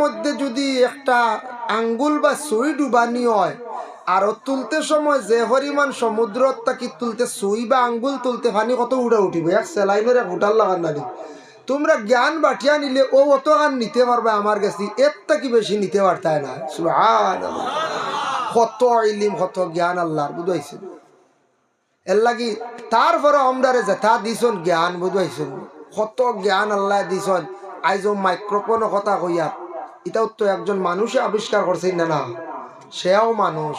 মধ্যে যদি একটা আঙ্গুল বা সুই ডুবানি হয়, আর তুলতে সময় যে পরিমাণ সমুদ্র তাকি তুলতে সুই বা আঙ্গুল তুলতে পানি কত উড়ে উঠিবে, এক সেলাইনের এক হোটাল লাগান না তোমরা জ্ঞান বাটিয়া নিলে ও অত গান নিতে পারবে আমার কাছে, এর থেকে বেশি নিতে পারতায় না। কত ইলিম, কত জ্ঞান আল্লাহর বুঝাইছেন। এর লাগি তারপরে আমদারে যেথা দিছন জ্ঞান বুঝাইছেন। কত জ্ঞান আল্লাহ দিছন। আইজ মাইক্রোফোন কথা কইয়া এটাও তো একজন মানুষে আবিষ্কার করছে না না। সেও মানুষ,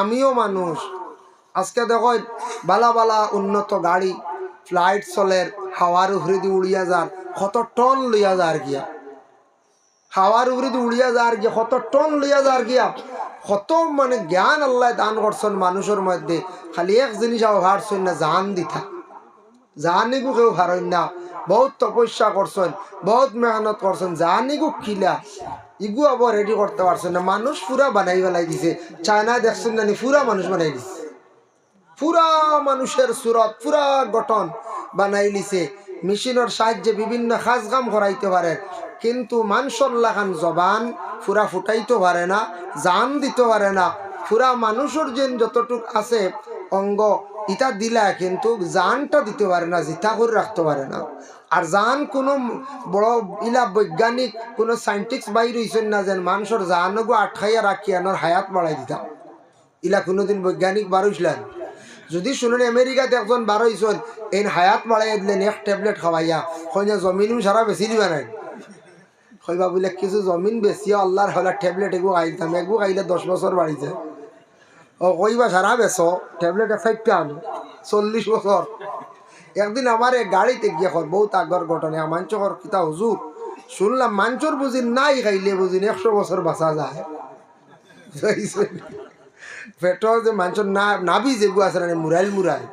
আমিও মানুষ। আজকে দেখো, বালা বালা উন্নত গাড়ি, ফ্লাইট চলের, হাওয়ার উপরে দিয়ে উড়িয়া যার, কত টন লইয়া যার গিয়া। হাওয়ার উপরে দিয়ে উড়িয়া যার গিয়া, কত টন লইয়া যার গিয়া। কত মানে জ্ঞান আল্লাহ দান করছেন মানুষের মধ্যে। খালি এক জিনিস আবার ভারছেন না, জান দিথা জানিগু কেউ না। বহুত তপস্যা করছেন বহুত মেহনত করছেন জানিগু কিলা। ইগু আবার রেডি করতে পারছেন না। মানুষ পুরা বানাই বেলাই দিছে। চায়না দেখছেন না নি, পুরা মানুষ বানাই দিছে। পুরা মানুষের সুরত পুরা গঠন বানাই লিছে মেশিনের সাহায্যে বিভিন্ন কাজ কাম করাইতে পারে। কিন্তু মানুষের লাগান জবান পুরা ফুটাইতে পারে না জান দিতে পারে না। পুরা মানুষের যে যতটুক আছে অঙ্গ ইটা দিলা কিন্তু জানটা দিতে পারে না জিতা করে রাখতে পারে না। আর জান কোনো বড় ইলা বৈজ্ঞানিক, কোনো সাইন্টিস্ট বাইর হইছেন না যেন মানুষের জানগো আটকাইয়া রাখিয়ানোর হায়াত বাড়াই দিতাম। ইলা কোনোদিন বৈজ্ঞানিক বারুইছিলেন যদি শুনেন, আমেরিকাতে একজন বারোইছেন এই হায়াত বাড়াই দিলেন, এক ট্যাবলেট খাওয়াইয়া কইনা জমিনও সারা বেশি দিবা নাই? কইবা বলে কিছু জমিন বেশিও আল্লাহর হলা ট্যাবলেট এগু খাইতাম এগু খাইলে দশ বছর বাড়িছে। ও, কইবা সারা বেশ ট্যাবলেট ফাইভটা আনো, চল্লিশ বছর। একদিন আমার গাড়িতে গিয়ে কর, বহুত আগর ঘটনা, মাঞ্চকর কিতা হুজুর। শুনলাম মাঞ্চর বুঝি নাই খাইলে বুঝিন একশো বছর বাঁচা যায়? পেটর যে মানুষের না নাবি যেগু আছে না মুরাইল মুরাইল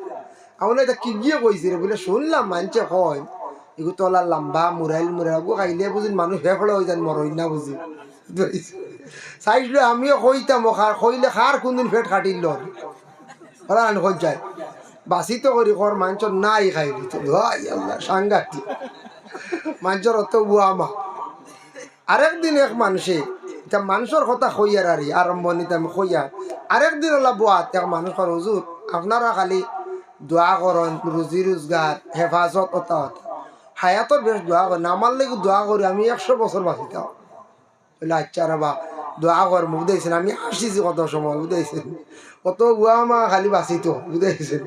আমার এটা কি গিয়ে কইছে রে বলে, শুনলাম মানুষে কয় এগু তলা লম্বা মুরাইল মুরাইল খাইলে বুঝিন মানুষ হেফলে হয়ে যান মরই না বুঝি চাইছিল আমিও কইতাম খার কইলে খার কোনদিন ফেট কাটিল ওরা যায়? করি কর মানুষের নাই খাইলি তো ভাই আল্লাহ, সাংঘাতিক। মানুষের অত আরেকদিন এক মানুষে মানুষের কথা কইয়ার আর আরম্ভণিতে আমি কইয়ার আরেকদিন ওলা বুয়াত এক মানুষ কর হুজুর আপনারা খালি দোয়া করেন রুজি রোজগার হেফাজত অতা অতা হায়াতর বেশ দোয়া করেন আমার লাগে দোয়া করি আমি একশো বছর বাঁচিতাম। আচ্ছা রাবা দোয়া কর বুঝাইছেন আমি আসিছি কত সময়, বুঝাইছেন? কত বুয়া মা খালি বাঁচিত, বুঝাইছেন?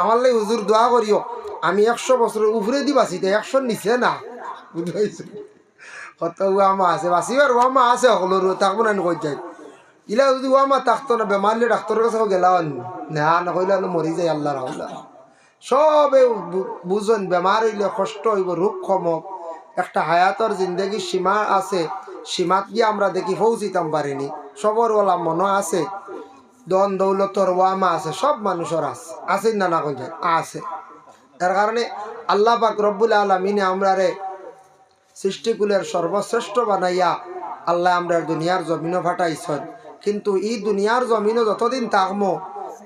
আমার লাগে হুজুর দোয়া করিও আমি একশো বছরের উপরে দি বাঁচিতে একশো নিচে না, বুঝাইছেন? কত ওয়ামা আছে বাঁচিবার ওয়ামা আছে সকলোর থাকব না কই যায়। ইলা যদি ওয়ামা থাকতো না বেমারলে ডাক্তারের কাছে গেলা না নকইলে মরি যায় আল্লাহ রাহুল্লাহ সবে বুঝুন বেমার হইলে কষ্ট হইব রোগ কমক। একটা হায়াতর জিন্দগি সীমা আছে, সীমাত গিয়ে আমরা দেখি পৌঁছিতাম পারিনি সবর ওলা মনে আছে, দন দৌলতর ওয়ামা আছে, সব মানুষের আছে। আছে না না কই আছে। তার কারণে আল্লাহ পাক রব্বুল আলমিনে আমরা রে সৃষ্টিকুলের সর্বশ্রেষ্ঠ বানাইয়া আল্লাহ আমরা দুনিয়ার জমিনও ফাটাইছেন। কিন্তু এই দুনিয়ার জমিনও যতদিন থাকব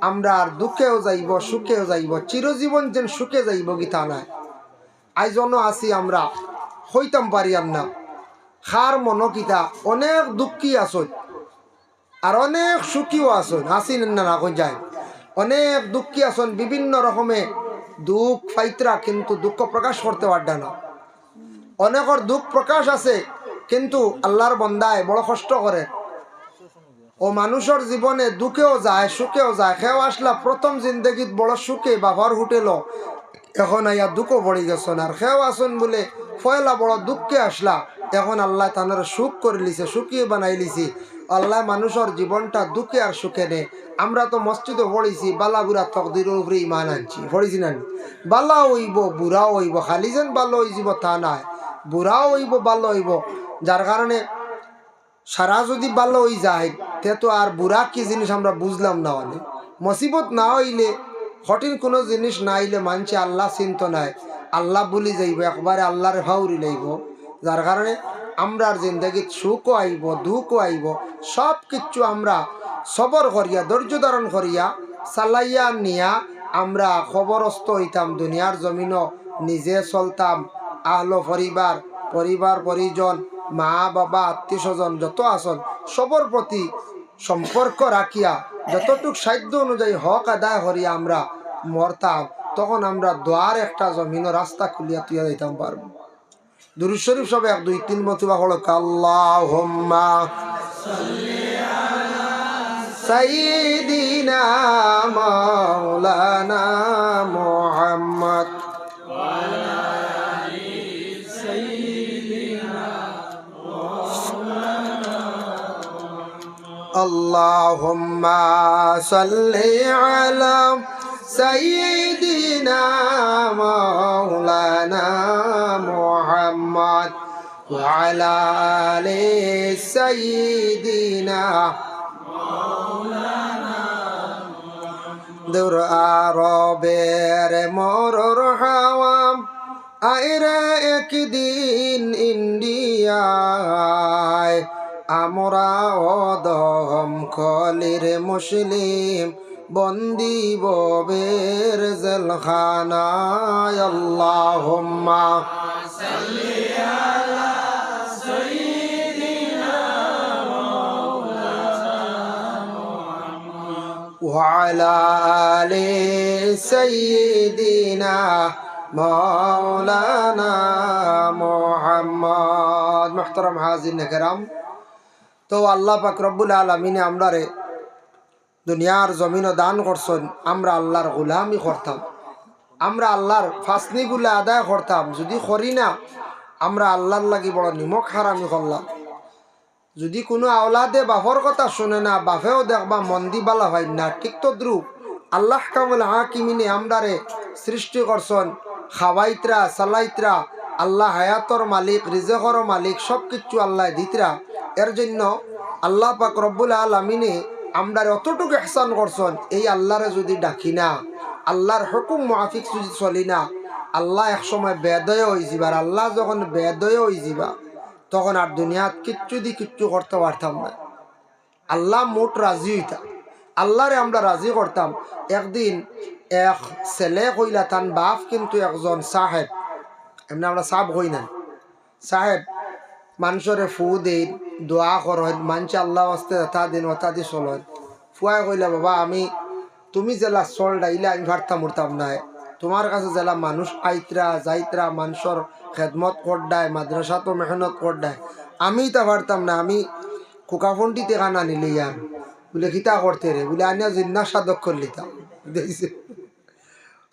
আমরা আর দুঃখেও যাইব, সুখেও যাইব, চিরজীবন যেন সুখে যাইব গীতা নাই। আইজনও আছি আমরা। হইতাম পারিয়াম না। খার মনকিতা অনেক দুঃখী আসন আর অনেক সুখীও আসন আসিন না না কই যায়। অনেক দুঃখী আসন বিভিন্ন রকমে দুঃখ ফাইতরা কিন্তু দুঃখ প্রকাশ করতে পারডা না। অনেকর দুঃখ প্রকাশ আছে, কিন্তু আল্লাহর বন্দায় বড় কষ্ট করে। ও মানুষের জীবনে দুঃখেও যায়, সুখেও যায়। খেয়েও আসলা প্রথম জিন্দগিত বড় সুখে বাবার হোটেল এখন আইয়া দুঃখ পড়ে গেছেন। আর খেয়েও আসুন বলে ফয়লা বড় দুঃখে আসলা। এখন আল্লাহ তানার সুখ করে লিছে সুখিয়ে বানাই লিছি। আল্লাহ মানুষের জীবনটা দুঃখে আর সুখে নে আমরা তো মসজিদে পড়েছি, বালা বুড়া তকদির উপরে ইমান আনছি। পড়েছি না বালা হইব, বুড়া হইব, খালি যেন ভালো হইব তা নাই বুড়াও হইব ভালো হইব। যার কারণে সারা যদি ভালো হয়ে যায়, তে তো আর বুড়া কি জিনিস আমরা বুঝলাম না অনেক। মুসিবত না হইলে কঠিন কোনো জিনিস না হইলে মানছে আল্লাহ চিন্ত নাই। আল্লাহ বলি যাইব, একবারে আল্লাহর ভাউরি লাইব। যার কারণে আমরার জিন্দগিত সুখও আইব, দুঃখও আইব। সব কিছু আমরা সবর করিয়া, ধৈর্য ধারণ করিয়া চালাইয়া নিয়া আমরা খবরস্থ হইতাম, দুনিয়ার জমিনও নিজে চলতাম। আহলো পরিবার পরিবার পরিজন, মা, বাবা আত্মীয় স্বজন যত আসন সবর প্রতি সম্পর্ক রাখিয়া, যতটুক সাধ্য অনুযায়ী হক আদায় করিয়া আমরা মরতাম তখন আমরা দোয়ার একটা জমিন ও রাস্তা খুলিয়া তুইয়া দিতাম পারবো দুরুদ শরীফ সব এক দুই তিন মতুবা হলো কাল্লাহ সাইদিনা মাওলানা মোহাম্মদ اللهم صل على سيدنا مولانا محمد وعلى آل سيدنا দূর আরবের মরর হাওয়াম আইরে একদিন ইন্ডিয়ায় আমরা অদম কলির মুসলিম বন্দি ববের জেলখানায় আল্লাহুম্মা وعلى آل سيدنا مولانا محمد محترم হাজির کرام তো আল্লাহ পাক রব্বুল আলমিনে আমরারে দুনিয়ার জমিনও দান করছেন, আমরা আল্লাহর গোলামি করতাম। আমরা আল্লাহর ফাসনিগুলো আদায় করতাম। যদি করি না, আমরা আল্লাহর লাগি বড় নিমক হারামি করলাম। যদি কোনো আওলাদে বাপর কথা শুনে না, বাপেও দেখবা মন্দি বালা হয় না। ঠিক তো দ্রুপ আল্লাহ কামল হাকিমিনে আমদারে সৃষ্টি করছেন। খাওয়াইতরা সালাইতরা, আল্লাহ হায়াতর মালিক, রিজেকর মালিক সব কিছু আল্লাহ দিতরা। এর জন্য আল্লাহ পাক রব্বুল আলমিনে আমদারে অতটুকু এহসান করছেন, এই আল্লাহরে যদি ডাকি না, আল্লাহর হুকুম মাফিক যদি চলি না, আল্লাহ এক সময় বেদয় হয়ে যাবার আল্লাহ যখন বেদয় হয়ে যাবা, তখন আর দুনিয়াত কিচ্ছু দি কিচ্ছু করতে পারতাম না। আল্লাহ মোট রাজি হইতাম, আল্লাহরে আমরা রাজি করতাম। একদিন এক ছেলে কইলা তান বাপ কিন্তু একজন সাহেব, এমনি আমরা সাহেব হই না সাহেব মানুষরে ফু দিন দোয়া করেন মানুষ আল্লাহ আসতে এটা দিন ওটা দি চলেন ফুয়াই কইলা, বাবা, আমি, তুমি জেলা চল ডাইলে আমি ভারতাম উঠতাম নাই। তোমার কাছে জেলা মানুষ আইতরা যাইতরা মানুষের খেদমত করডায় মাদ্রাসা তো মেহনত করডায় আমি তা পারতাম না, আমি কুকাফন্টিতে খানা নিলে ইয়ার বলে খিতা করতে রে বলে, আনিয়া জিন্না সাধক করলিতাম দেখছে।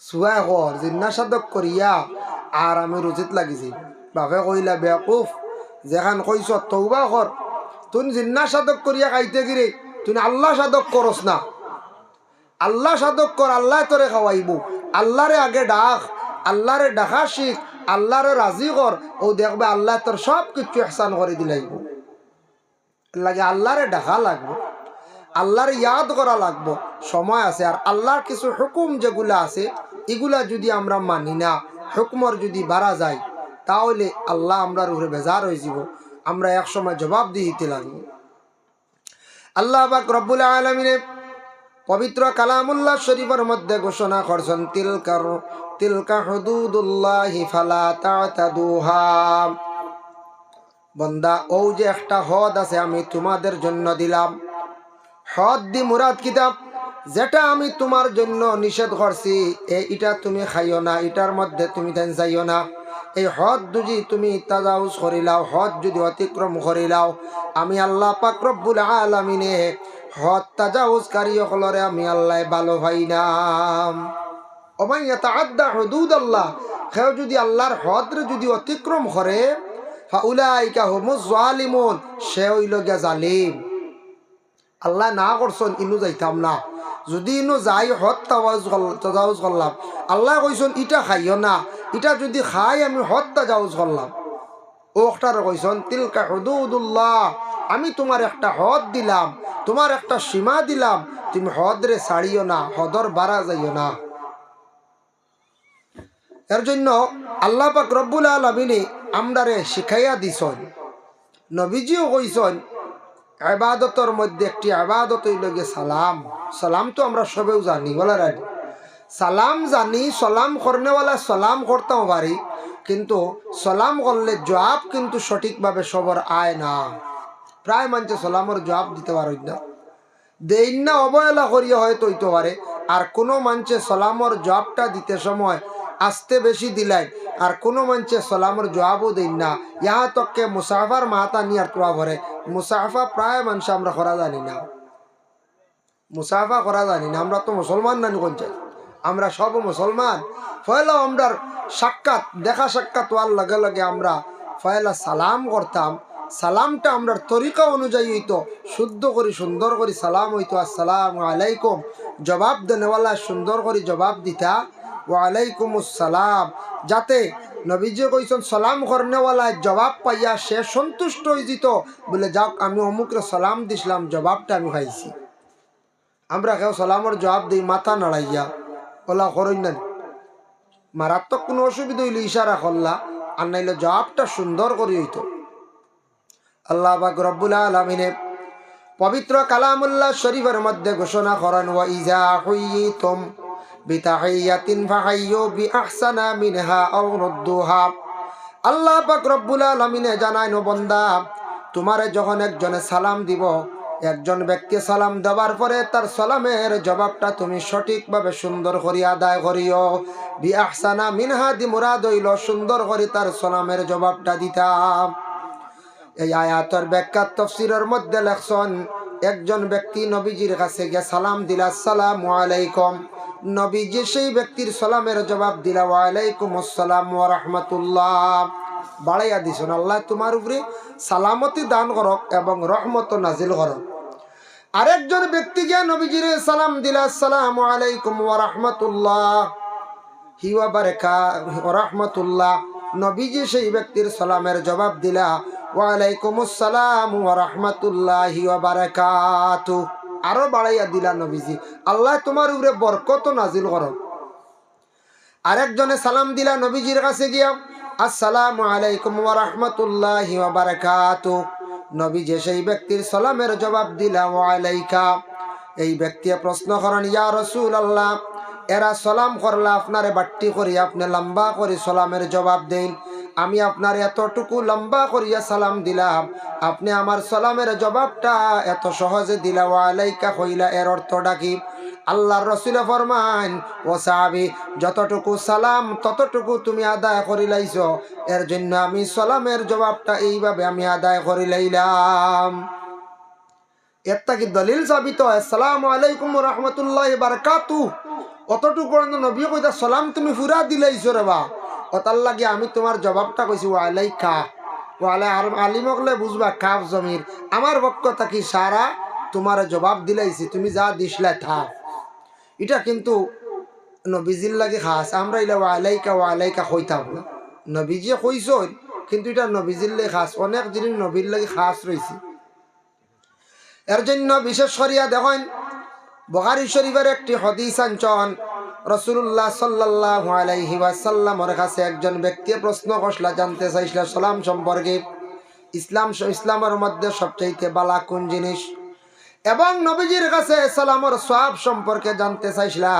সুয়াই কর জিন্না সাধক করিয়া আর আমি রুচিত লাগিছি। বাপে কইলা বেকুফ যেখান কইস তৌবা কর। তুই জিন্না সাধক করিয়া খাইতে গিরে তুই আল্লাহ সাধক করস না। আল্লাহ সাধক কর, আল্লাহ তোরে খাওয়াইব। আল্লাহরে আগে ডাক, আল্লাহরে ডাকা শিখ, আল্লাহরে রাজি কর। ও দেখবে আল্লাহ তোর সব কিছু এহসান করে দিলাইব লাগে আল্লাহরে ডাকা লাগবো। আল্লাহর ইয়াদ করা লাগবো। সময় আছে। আর আল্লাহর কিছু হুকুম যেগুলো আছে, এগুলা যদি আমরা মানি না, হুকুমর যদি বাড়া যায় তাহলে আল্লাহ আমরা উপরে বেজার হয়ে যাব, আমরা এক সময় জবাব দিতে লাগবো। আল্লাহ বাক রব্বুল আলমিনে পবিত্র কালামুল্লাহ শরীফের মধ্যে ঘোষণা করছেন তিলকার তিলকা হুদুদুল্লাহি ফালা বন্দা ও যে একটা হদ আছে আমি তোমাদের জন্য দিলাম। হদ দি মুরাদ কিতাব, যেটা আমি তোমার জন্য নিষেধ করছি এটা তুমি খাইও না, এটার মধ্যে তুমি যাইও না। এই হদ যদি তুমি তাজাউজ করিলাও, হদ যদি অতিক্রম করিলাও, আমি আল্লাহ পাক রব্বুল আলামিনে হদ তাজাউজকারী হলরে আমি আল্লাহ ভালো ভাই নাম আল্লাহ কেউ যদি যদি জালিম। আল্লাহ না করছেন, ইনু যাইতাম না। যদি ইনু যাই হত তাজাউজ করলাম। আল্লাহ কইসন ইটা খাইও না। ইটা যদি খাই, আমি হত তাজাউজ করলাম। ও একটার কইসন তিলকা হুদুদুল্লাহ, আমি তোমার একটা হদ দিলাম, তোমার একটা সীমা দিলাম। তুমি হদরে ছাড়িও না, হদর বাড়া যাইও না। এর জন্য আল্লাহ পাক রব্বুল আলমিনে আমরারে শিখাইয়া দিছন। নবীজিও কইসন আবাদতর মধ্যে একটি আবাদত গিয়ে সালাম। সালাম তো আমরা সবেও জানি বলার আগে সালাম জানি, সালাম করনেওয়ালা সালাম করতাম পারি, কিন্তু সালাম করলে জবাব কিন্তু সঠিকভাবে সবর আয় না। প্রায় মানুষে সালামের জবাব দিতে পারেন না। দেইন না অবহেলা করিয়া হয়তো হইতে পারে, আর কোনো মানুষে সালামর জবাবটা দিতে সময় আসতে বেশি দিলাই আর কোনো মানুষে সালামর জবাবও দেন না। ইহা তককে মুসাফার মাতা নিয়ার তোয়া ভরে। মুসাফা প্রায় মানুষ আমরা করা জানি না। মুসাফা করা জানি না। আমরা তো মুসলমান নানি কোন চাই আমরা সব মুসলমান। পয়লা আমরা সাক্ষাৎ, দেখা সাক্ষাৎ হওয়ার লগে লগে আমরা পয়লা সালাম করতাম। সালামটা আমরা তরিকা অনুযায়ী হইতো। শুদ্ধ করি, সুন্দর করি সালাম হইতো। আসসালাম আলাইকুম। জবাব দেনেওয়ালা সুন্দর করে জবাব দিতা। ওয়ালাইকুম আসসালাম যাতে নবীজি কইছেন, সালাম করনেওয়ালা জবাব পাইয়া সে সন্তুষ্ট হয়ে যেত বলে, যাক, আমি অমুকরে সালাম দিছিলাম, জবাবটা আমি খাইছি আমরা কেউ সালামর জবাব দিই, মাথা নাড়াইয়া, ওলা করই না। মারাত্মক কোনো অসুবিধা হইলে ইশারা করলা, আর নাইলে জবাবটা সুন্দর করে হইত। আল্লাহ বাক রব্বুল আলমিনে পবিত্র কালামুল্লাহ শরীফের মধ্যে ঘোষণা করেন, ওয়া ইজা হুইতুম বিতাহিয়াতিন ফাহাইয়ু বিআহসানা মিনহা আও রুদ্দুহা। আল্লাহ পাক তোমারে যখন একজনে দিব, একজন ব্যক্তি সালামের জবাবটা তুমি সঠিকভাবে সুন্দর করি আদায় করিও। বি আহসানা মিনহা দি মুরাদ হইল সুন্দর করে তার সালামের জবাবটা দিতাম। এই আয়াতর ব্যাখ্যা তফসিরের মধ্যে লেখছেন, একজন ব্যক্তি নবীজির কাছে গিয়ে সালাম দিলা সালাম আলাইকুম। নবীজি সেই ব্যক্তির সালামের জবাব দিলা আসসালাম বাড়াইয়া দিছেন, আল্লাহ তোমার উপরে সালামতি দান করক এবং রহমত নাজিল করক। আরেকজন ব্যক্তি গিয়া নবীজির সালাম দিলা, আসসালামু আলাইকুম ওয়া রাহমাতুল্লাহ। হিওয়া বারেকা রহমতুল্লাহ। নবীজি সেই ব্যক্তির সালামের জবাব দিলা, ওয়ালাইকুম আসসালাম ওয়া রাহমাতুল্লাহি ওয়া বারাকাতু। আরও বাড়াইয়া দিলা নবীজি। আল্লাহ তোমার উপরে বরকত নাজিল করো আরেকজনে সালাম দিলা নবীজির কাছে গিয়া, আসসালামু আলাইকুম ওয়া রাহমাতুল্লাহি ওয়া বারাকাতু। নবীজি সেই ব্যক্তির সালামের জবাব দিলা আলাইকা। এই ব্যক্তি প্রশ্ন করেন, ইয়া রাসূলুল্লাহ, এরা সালাম করলা আপনারে বাট্টি করি, আপনি লম্বা করে সালামের জবাব দেন। আমি আপনার এতটুকু লম্বা করিয়া সালাম দিলাম। আপনি আমার সালামের জবাবটা এত সহজে দিলা ওয়ালাইকা হইলা এর অর্থটা কি? আল্লাহর রসুলে ফরমান ও সাহাবি, যতটুকু সালাম, ততটুকু তুমি আদায় করিলাইছ এর জন্য আমি সালামের জবাবটা এইভাবে আমি আদায় করিলাইলাম এটা কি দলিল সাবিত আসসালামু আলাইকুম রহমতুল্লাহ বারকাতু অতটুকু নবী কইতা, সালাম তুমি ফুরা দিলাইছো রে বা। অতার লাগে আমি তোমার জবাবটা কইছি ওয়ালাই কা ওয়ালাই আর আলিমকলে বুঝবা কাফ জমির। আমার পক্ষ থাকি সারা? তোমার জবাব দিলাইছি, তুমি যা দিসলা থা এটা কিন্তু নবীজির লাগে খাস। আমরা ইলা ওয়ালাইকা ওয়ালাইকা হইতাম না নবীজি কইস কিন্তু এটা নবীজির লাগে খাস। অনেক জিনিস নবীর লাগে খাস রয়েছে এর জন্য বিশেষ করিয়া দেখেন বহারি শরীফের একটি হদিস আঞ্চন রসুল্লাহ সাল্লাহ আলাইহি ওয়াসাল্লামর কাছে একজন ব্যক্তি প্রশ্ন করলা জানতে চাইছিল সালাম সম্পর্কে। ইসলাম ইসলামের মধ্যে সবচাইতে বালা কোন জিনিস? এবং নবীজির কাছে সালামর সব সম্পর্কে জানতে চাইছিলা।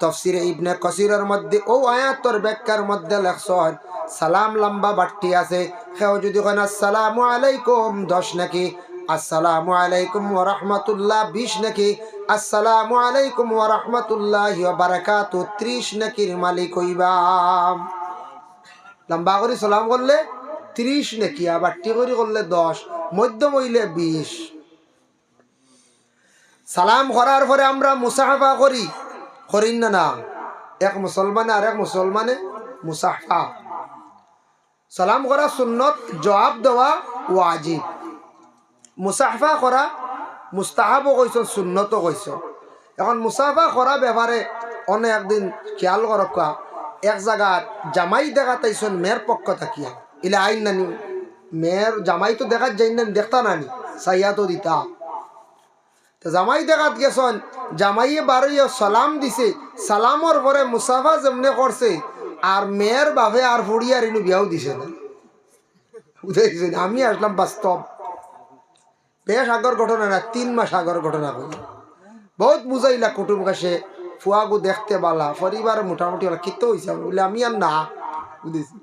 তফসিরে ইবনে কসিরের মধ্যে ও আয়াতর ব্যাখ্যার মধ্যে লেখছন সালাম লম্বা বাট্টি আছে। সেও যদি কেন আসসালামু আলাইকুম দশ নাকি আসসালামু আলাইকুম ওয়া রাহমাতুল্লাহ, বিশ নাকি? আসসালামু আলাইকুম ওয়া রাহমাতুল্লাহি ওয়া বারাকাতু 30 নাকির মালিক হইবাম লম্বা করে সালাম করলে 30 নাকি, আবার টি করে করলে 10 মধ্যম হইলে 20 সালাম করার পরে আমরা মুসাফা করি, করিন না না? এক মুসলমানে আর এক মুসলমানে মুসাফা সালাম করা সুন্নত, জবাব দেওয়া ওয়াজিব। মুসাফা করা মুস্তাহাবও কইস সুন্নতও কইস এখন মুসাফা করা ব্যাপারে অনেক একদিন খেয়াল করকা এক জায়গাত জামাই দেখা তাইছন মেয়ের পক্ষ থাকিয়া। ইলে আইন নানি মেয়ের জামাই তো দেখাত যাই না দেখতা নানি সাইয়া তো দিতা। তো জামাই দেখাত গেছন, জামাইয়ে বারইয়ে সালাম দিছে সালামর পরে মুসাফা যেমনে করছে আর মেয়ের বাপে আর ফুড়িয়ার ইনু বিয়াও দিছে না। বুঝাইছে আমি আসলাম বাস্তব বেশ আগর ঘটনা না, তিন মাস আগর ঘটনা কই বহুত বুঝাইলা কুটুম কাছে ফুয়াগু দেখতে বালা পরিবার মোটামুটি ওলা কিতো হয়েছে বলে, আমি আর না বুঝেছি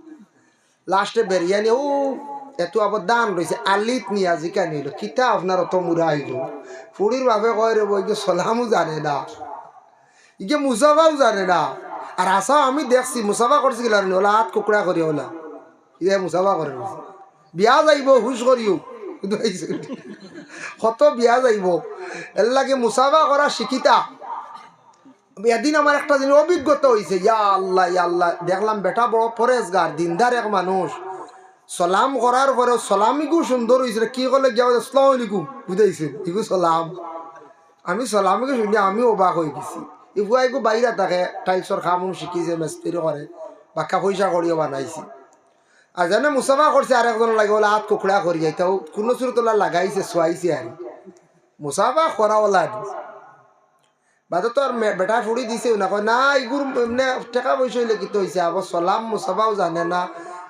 লাস্টে বেরিয়ানি ও এত আবার দান রয়েছে আলিত নিয়া জিকা নিল কিতা আপনার অত মুরা আইল ফুড়ির বাপে কয় রে বই সলামও জানে না। ইকে মুসাফাও জানে না। আর আসা আমি দেখছি মুসাফা করছি গেলার ওলা হাত কুকুরা করি ওলা ইয়ে মুসাফা করে। বিয়া যাইব হুশ করিও। কত বিয়া যাইব। এর লাগে মুসাফা করা শিখিতা এদিন আমার একটা জিনিস অভিজ্ঞতা হয়েছে ইয়া আল্লাহ ইয়া আল্লাহ, দেখলাম বেটা বড় পরেশগার, দিনদার এক মানুষ। সালাম করার পরে সালামিকু সুন্দর হয়েছিল কি করলে গিয়া আসসালাম আলাইকুম বুঝাইছে ইগু সালাম। আমি সালামিকে শুনি আমি অবাক হয়ে গেছি। ইগু আইগু বাইরে থাকে টাইলসর খামুন শিখিছে মেস্ত্রি করে বাক্কা পয়সা করিও বানাইছি। আর জানে মুসাফা করছে আর একজন লাগে ওলা হাত কুকুড়া করি যাই তাও কোনো সুর তোলা লাগাইছে শোয়াইছে আর মুসাফা করা ওলা বাদে তো আর বেটা ফুড়ি দিছেও না কয়, না এগুর এমনি টাকা পয়সা হইলে কিন্তু হয়েছে আবার সলাম মুসাফাও জানে না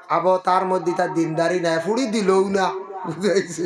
আবার তার মধ্যে তার দিনদারি নাই ফুড়ি দিলও না। বুঝাইছে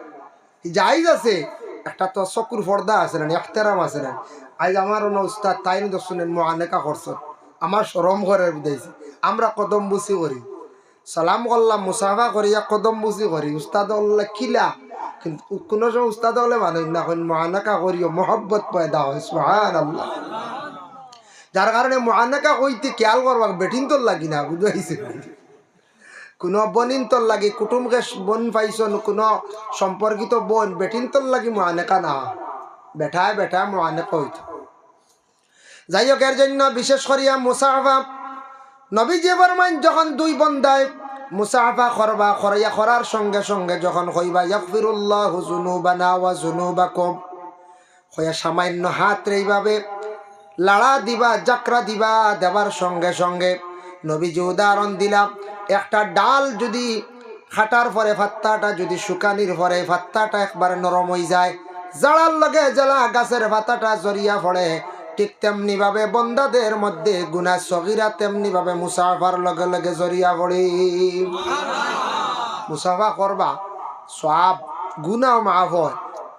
যাইজ আছে, একটা তো চকুর পর্দা আছে না একতেরাম আছে না। আজ আমার অন্য উস্তাদ তাই দর্শনের মহানেকা করছেন আমার সরম করে বুঝাইছে আমরা কদম বুসি করি। সালাম করলাম মুসাফা করিয়া কদম বুসি করি। উস্তাদ বললে কিলা? কিন্তু কোনো সময় উস্তাদ হলে মানুষ না এখন মহানাকা করিও মহব্বত পয়দা হয় সুহান আল্লাহ যার কারণে মহানাকা কইতে খেয়াল করবা বেটিন তোর লাগি না বুঝাইছে কোনো তোর লাগি কুটুমকে বন পাইছন, কোনো সম্পর্কিত বন, বেটিন তোর লাগি মহানেকা না। বেঠায় বেঠা মহানেকা হইত যাই হোক এর জন্য বিশেষ করিয়া মুসাফা নবী যে বরমাইন যখন দুই বন্দায় মুসাফা করবা করাইয়া করার সঙ্গে সঙ্গে যখন কইবা ইয়াকফিরুল্লাহু যুনুবানা ওয়া যুনুবাকুম কইয়া সামান্য হাত এইভাবে লাড়া দিবা জাকরা দিবা, দেবার সঙ্গে সঙ্গে নবী যে উদাহরণ দিলাম একটা ডাল যদি খাটার পরে ফাত্তাটা যদি শুকানির পরে ফাত্তাটা একবারে নরম হয়ে যায় জাড়ার লগে জ্বালা গাছের পাতাটা জড়িয়া পড়ে ঠিক তেমনি ভাবে বন্দাদের মধ্যে গুনা সগিরা তেমনি ভাবে মুসাফার লগে লগে জড়িয়া পড়ি। মুসাফা করবা সব গুনাও মাফ হয়।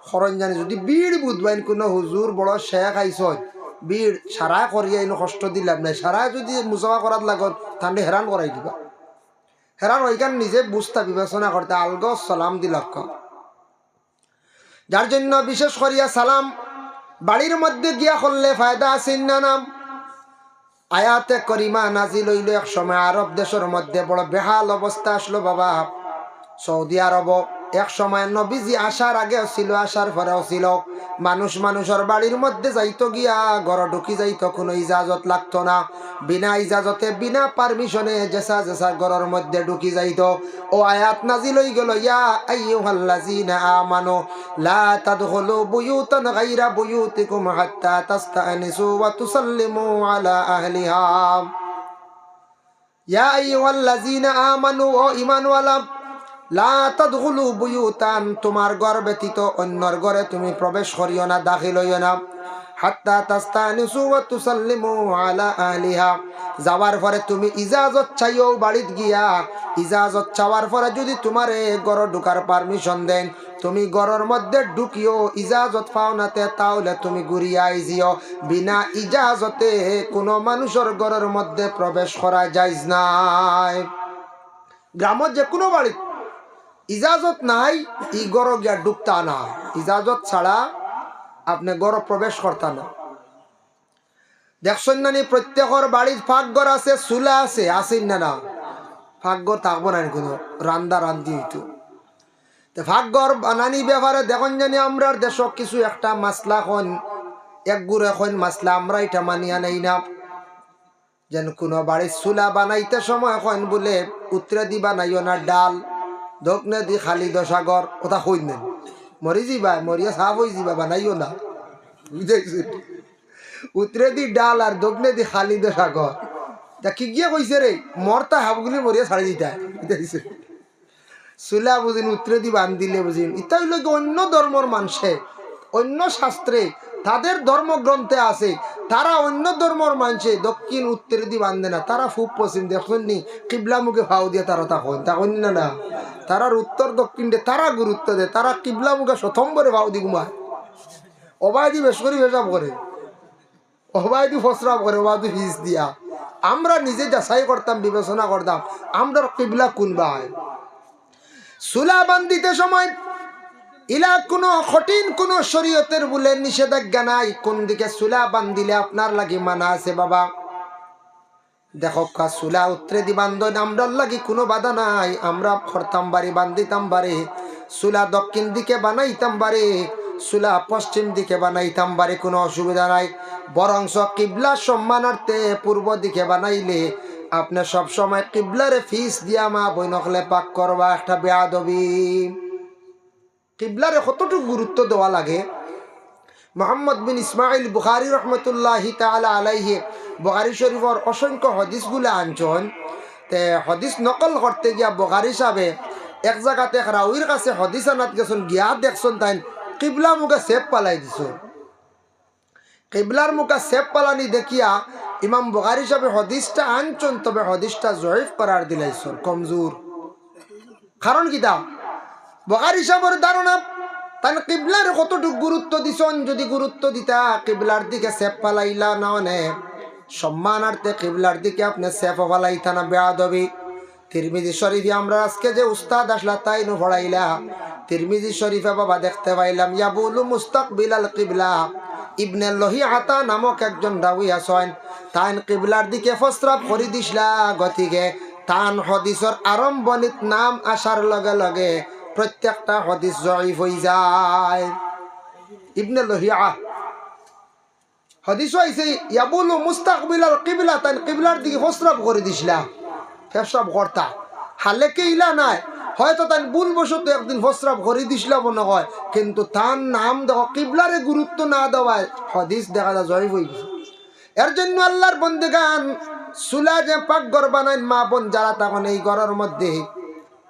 সরঞ্জানি যদি বিড় বুধবাইন কোনো হুজুর বড় শেখ আইস বিড় সারা করিয়া কষ্ট দিলাম নাই সারা যদি মুসাফা করার লাগত তাহলে হেরান করাই দিবা। হেরান ওইখান নিজে বুঝতা বিবেচনা করতে আলগ সালাম দিলক্ষ যার জন্য বিশেষ করিয়া সালাম, বাড়ির মধ্যে গিয়া করলে ফায়দা আছে না নাম? আয়াতে করিমা নাজিল হইল এক সময় আরব দেশের মধ্যে বড় বেহাল অবস্থা আসলো বাবা। সৌদি আরব এক সময় নবীজি আসার আগে ছিল, আসার পরেও ছিল। মানুষ মানুষের বাড়ির মধ্যে যাইতো গিয়া, ঘর ঢুকি যাইতো, কোনো ইজাজত লাগতো না। বিনা ইজাজতে, বিনা পারমিশনে জেসা জেসা ঘরের মধ্যে ঢুকি যাইতো। ও আয়াত নাজিল হই গেল, ইয়া আইয়ুহাল্লাযীনা আমানু, লা তাদখুলু বুয়ুতান গায়রা বুয়ুতিকুম হাত্তা তাস্তানিসু ওয়া তুসাল্লিমু আলা আহলিহা। ইয়া আইয়ুহাল্লাযীনা আমানু, ও ঈমানওয়ালা লা তাদখুলু বুয়ুতান, তোমার ঘর ব্যতীত অন্যর ঘরে তুমি প্রবেশ করিও না, দাখিল হইও না। হাত্তা তাস্তানিসু ওয়া তুসাল্লিমু আলা আহলিহা, যাওয়ার পরে তুমি ইজাজত চাইও বাড়িত গিয়া। ইজাজত চাওয়ার পরে যদি তোমারে ঘর ঢুকার পারমিশন দেন, তুমি ঘরের মধ্যে ঢুকিও, ইজাজত পাও নাতে তাহলে তুমি ঘুরিয়া আইজিও। বিনা ইজাজতে কোনো মানুষের ঘরের মধ্যে প্রবেশ করা যাইজ নাই। গ্রামত যে কোনো বাড়ি ইজাজত নাই, ই গর গিয়া ডুবতা না। ইজাজত ছাড়া আপনি গর প্রবেশ করতা না। দেখছেন নানি প্রত্যেকের বাড়ির ফাঁকঘর আছে, চুলা আছে আসেন না না? ফাঁকঘর থাকব না কোনো, রান্দা রান্ধি হইতো। তো ফাঁকঘর বানানি ব্যাপারে দেখুন জানি আমরা দেশক কিছু একটা মাসলা খন এক গুড় এখন মাসলা, আমরা এটা মানিয়া নাই না। যেন কোনো বাড়ির চুলা বানাইতে সময় এখন বলে উত্তরে দি বানাইও না ডাল। দক্ষিণে দি খালি দশাগর ওটা হই নেন মরি যাবা মরিয়া সাফ হয়ে যাবা বানাইও না। বুঝাইছে উত্তরে দি ডাল আর দক্ষিণে দি খালি দশাগর যা কি গিয়ে কইছে রে মরতা হাবগুলি মরিয়া ছাড়ি দিতা। দিছে চুলা বুঝিন উত্তরে দি বান দিলে বুঝিন হইল অন্য ধর্মর মানুষে অন্য শাস্ত্রে তাদের ধর্মগ্রন্থে আছে, তারা অন্য ধর্মর মানুষে দক্ষিণ, উত্তরে দি বান্ধে না। তারা খুব পশ্চিম দেখুন নি কিবলা মুখে ভাও দিয়ে তারা তখন তখন না না। তারার উত্তর, দক্ষিণ দে তারা গুরুত্ব দেয়। তারা কিবলা মুখে প্রথমবারে ভাও দি ঘুমায়। অবায়দি বেশ করি করে। অবায়দি ফসরাব করে অবায়দি ফিস দিয়া। আমরা নিজে যাচাই করতাম, বিবেচনা করতাম আমরা কিবলা কোনবা হয় সুলা বান্দিতে সময় ইলা কোনো কঠিন কোনো শরীয়তের বলে নিষেধাজ্ঞা নাই। কোন দিকে সুলা বান্দিলে আপনার লাগি মানা আছে বাবা? দেখো, কা সুলা উত্তরে দি বান্ধন আমরার লাগি কোনো বাধা নাই। আমরা খরতাম বাড়ি, বান্ধিতাম বাড়ি। চুলা দক্ষিণ দিকে বানাইতাম বাড়ি চুলা পশ্চিম দিকে বানাইতাম বাড়ি, কোনো অসুবিধা নাই। বরংস কিবলা সম্মানার্থে পূর্ব দিকে বানাইলে আপনি সবসময় কিবলারে ফিস দিয়া মা বই নকলে পাক করবা, একটা বেয়াদবি। কিবলারে কতটুকু গুরুত্ব দেওয়া লাগে? মোহাম্মদ বিন ইসমাইল বুখারি রহমতুল্লাহি তালা আলাইহে, বুখারি শরীফর অসংখ্য হদিসগুলো আনছন। তে হদিস নকল করতে গিয়া বুখারি সাহেবে এক জায়গাতে এক রাউির কাছে হদিস আনাত গেছেন, গিয়া দেখছেন তাই কিবলা মুখে সেপ পালাই দিছ। কিবলার মুখে সেপ পালানি দেখিয়া ইমাম বুখারি সাহেবে হদিসটা আনছন, তবে হদিসটা জয়ীফ করার দিলাইছন, কমজোর। কারণ কিতা বকার হিসাবের ধারণা তাই কিবলার কতটুকু গুরুত্ব দিছন যদি গুরুত্ব দিতা, কিবলার দিকে সেফ পালাইলা না নে? সম্মানার্থে কিবলার দিকে আপনি সেফ পালাইতা না বেয়াদবি। তিরমিজি শরীফে আমরা আজকে যে উস্তাদ আসলা তাই নো পড়াইলা। তিরমিজি শরীফে বাবা দেখতে পাইলাম, ইয়াবুলু মুস্তাকবিল আল কিবলা। ইবনে লহি আতা নামক একজন রাউই আসেন তাইন কিবলার দিকে ফসরাব করে দিসলা গতিকে। তান হদিসর আরম্ভণিত নাম আসার লগে লগে প্রত্যেকটা হদিস জয়ীফ হয়ে যায়। ইবনে লহিয়া। হদিস হয়েছে ইয়াবুলু মুস্তাকবিল আল কিবলা তাই কিবলার দিকে ফসরাব করে দিসলা ফেসরাব কর্তা। হালে ইলা নাই? হয়তো তাই ভুল বসত একদিন ফসরাব করে দিসলা মনে হয়, কিন্তু তার নাম দেখো, কিবলারে গুরুত্ব না দেওয়ায় হদিস দেখা যায় জয়ীফ হয়ে গেছে। এর জন্য আল্লাহর বন্দেগান, সুলা যে পাক ঘর বানাইন মা বোন যারা, তখন এই ঘরের মধ্যে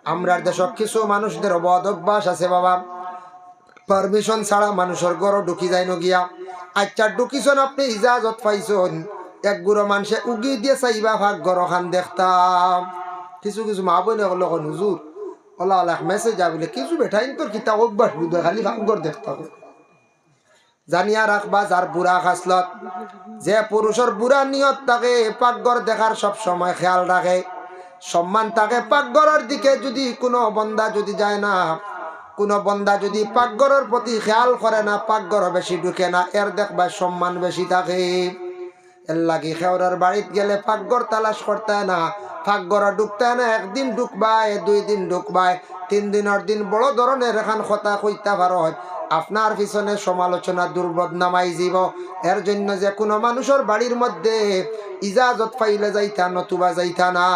আমরার দেশ কিছু মানুষদের অবধ অভ্যাস আছে বাবা। পারমিশন ছাড়া মানুষের ঘরও ঢুকি যায় নগিয়া আচ্ছা ঢুকিছন আপনি, ইজাজত পাইছন। এক গুড়ো মানুষে উগি দিয়ে চাইবা ভাগ ঘর খান দেখতাম। কিছু কিছু মা বোনে হলো হুজুর ওলা আল্লাহ মেসেজ যাবিলে কিছু বেঠাইন তোর কিতাব অভ্যাস বুধ খালি ভাগ ঘর দেখতাম। জানিয়া রাখবা, যার বুড়া খাসলত, যে পুরুষের বুড়া নিয়ত থাকে পাকঘর দেখার সব সময় খেয়াল রাখে। সম্মান থাকে পাকঘরের দিকে যদি কোনো বন্দা যদি যায় না, কোনো বন্দা যদি পাকঘরের প্রতি খেয়াল করে না পাকঘর বেশি ঢুকে না, এর দেখবা সম্মান বেশি থাকে। এর লাগি খেওরার বাড়িতে গেলে পাকঘর তালাশ করতে না পাকঘর ঢুকতে না, একদিন ঢুকবায় দুই দিন ঢুকবায় তিন দিনের দিন বড় ধরনের এখান কথা কইতে পারো আপনার পিছনে সমালোচনা দুর্বদনামাই জীব। এর জন্য যে কোনো মানুষের বাড়ির মধ্যে ইজাজত পাইলে যাইতা, নতুবা যাইতা না।